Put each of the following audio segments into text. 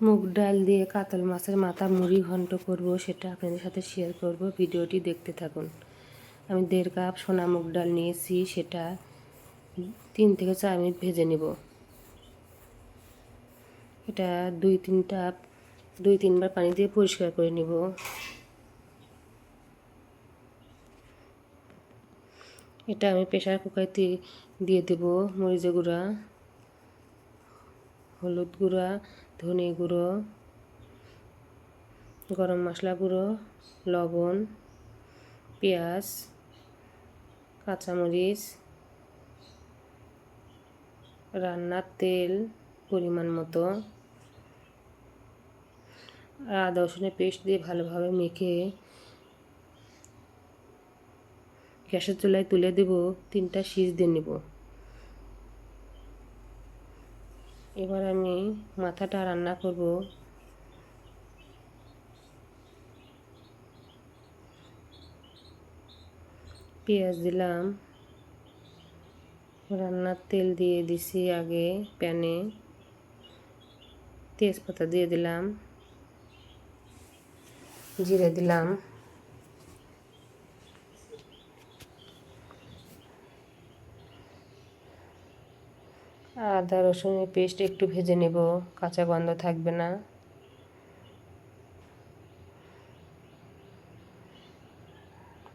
মুগ ডাল দিয়ে কাতল মাছের মাথা মুড়ি ঘন্ট করব, সেটা আপনাদের সাথে শেয়ার করব। ভিডিওটি দেখতে থাকুন। আমি দেড় কাপ সোনা মুগ ডাল নিয়েছি, সেটা তিন থেকে চার মিনিট ভেজে নেব। এটা দুই তিনটা দুই তিনবার পানি দিয়ে পরিষ্কার করে নেব। এটা আমি প্রেশার কুকারতে দিয়ে দেব মরিচে গুঁড়া। হলুদ গুঁড়া, ধনে গুঁড়ো, গরম মশলা গুঁড়ো, লবণ, পেঁয়াজ, কাঁচামরিচ, রান্নার তেল পরিমাণ মতো আদা রসুনের পেস্ট দিয়ে ভালোভাবে মেখে গ্যাসের চুলায় তুলে দেব, তিনটা সিজ দিয়ে নেব। এবার আমি মাথাটা রান্না করব। পেঁয়াজ দিলাম। রান্নার তেল দিয়ে দিছি আগে প্যানে। তেজপাতা দিয়ে দিলাম। জিরে দিলাম। আদা, রসুনের পেস্ট একটু ভেজে নেব, কাঁচা গন্ধ থাকবে না।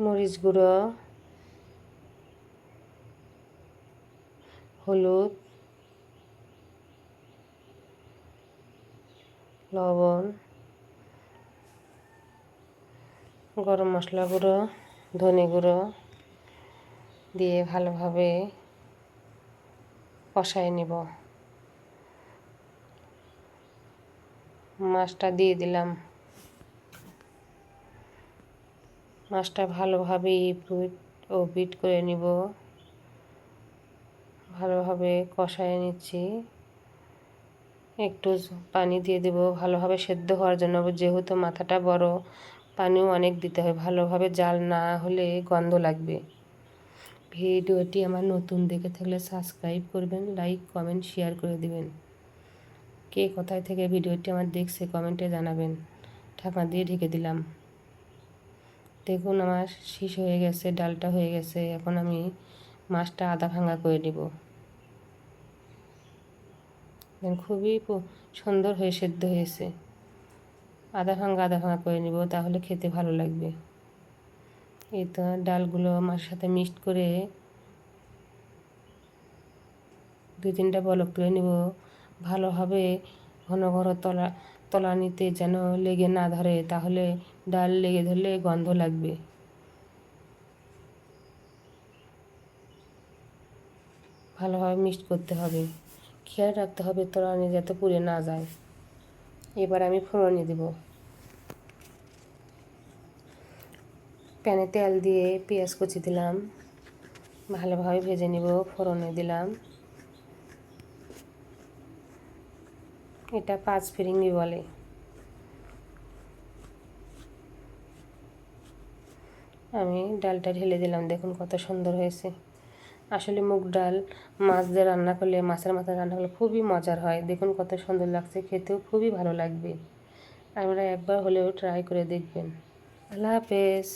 মরিচ গুঁড়ো, হলুদ, লবণ, গরম মশলা গুঁড়ো, ধনে গুঁড়ো দিয়ে ভালোভাবে কষায় নেব। মাছটা দিয়ে দিলাম। মাছটা ভালোভাবে ইপরুট ও বিট করে নিব। ভালোভাবে কষায় নিচ্ছি। একটু পানি দিয়ে দেব। ভালোভাবে সেদ্ধ হওয়ার জন্য, যেহেতু মাথাটা বড়, পানিও অনেক দিতে হয়। ভালোভাবে জাল না হলে গন্ধ লাগবে। ভিডিওটি আমার নতুন দেখে থাকলে সাবস্ক্রাইব করবেন লাইক কমেন্ট শেয়ার করে দিবেন। কে কোথায় থেকে ভিডিওটি আমার দেখছে কমেন্টে জানাবেন। ঢাকনা দিয়ে ঢেকে দিলাম। দেখুন আমার শীষ হয়ে গেছে, ডালটা হয়ে গেছে। এখন আমি মাছটা আদা ভাঙা করে নেব। খুবই সুন্দর হয়ে সেদ্ধ হয়েছে। আদা ভাঙা আদা ভাঙা করে নিব, তাহলে খেতে ভালো লাগবে। এই তো ডালগুলো আমার সাথে মিক্সড করে দুই তিনটা বলক তুলে নিব। ভালোভাবে ঘন ঘন তলা তলা নিতে যেন লেগে না ধরে, তাহলে ডাল লেগে ধরলে গন্ধ লাগবে। ভালোভাবে মিক্সড করতে হবে। খেয়াল রাখতে হবে তলানি যাতে পুড়ে না যায়। এবার আমি ফোড়নে দেবো। প্যানে তেল দিয়ে পেঁয়াজ কুচি দিলাম। ভালোভাবে ভেজে নিব, ফোড়নে দিলাম। এটা পাঁচ ফিরিঙ্গি বলে আমি ডালটা ঢেলে দিলাম, দেখুন কত সুন্দর হয়েছে। আসলে মুগ ডাল মাছ দিয়ে রান্না করলে, মাছের মাথা রান্না করলে খুবই মজার হয়। দেখুন কত সুন্দর লাগছে, খেতেও খুবই ভালো লাগবে। আপনারা একবার হলেও ট্রাই করে দেখবেন। আল্লাহ হাফেজ।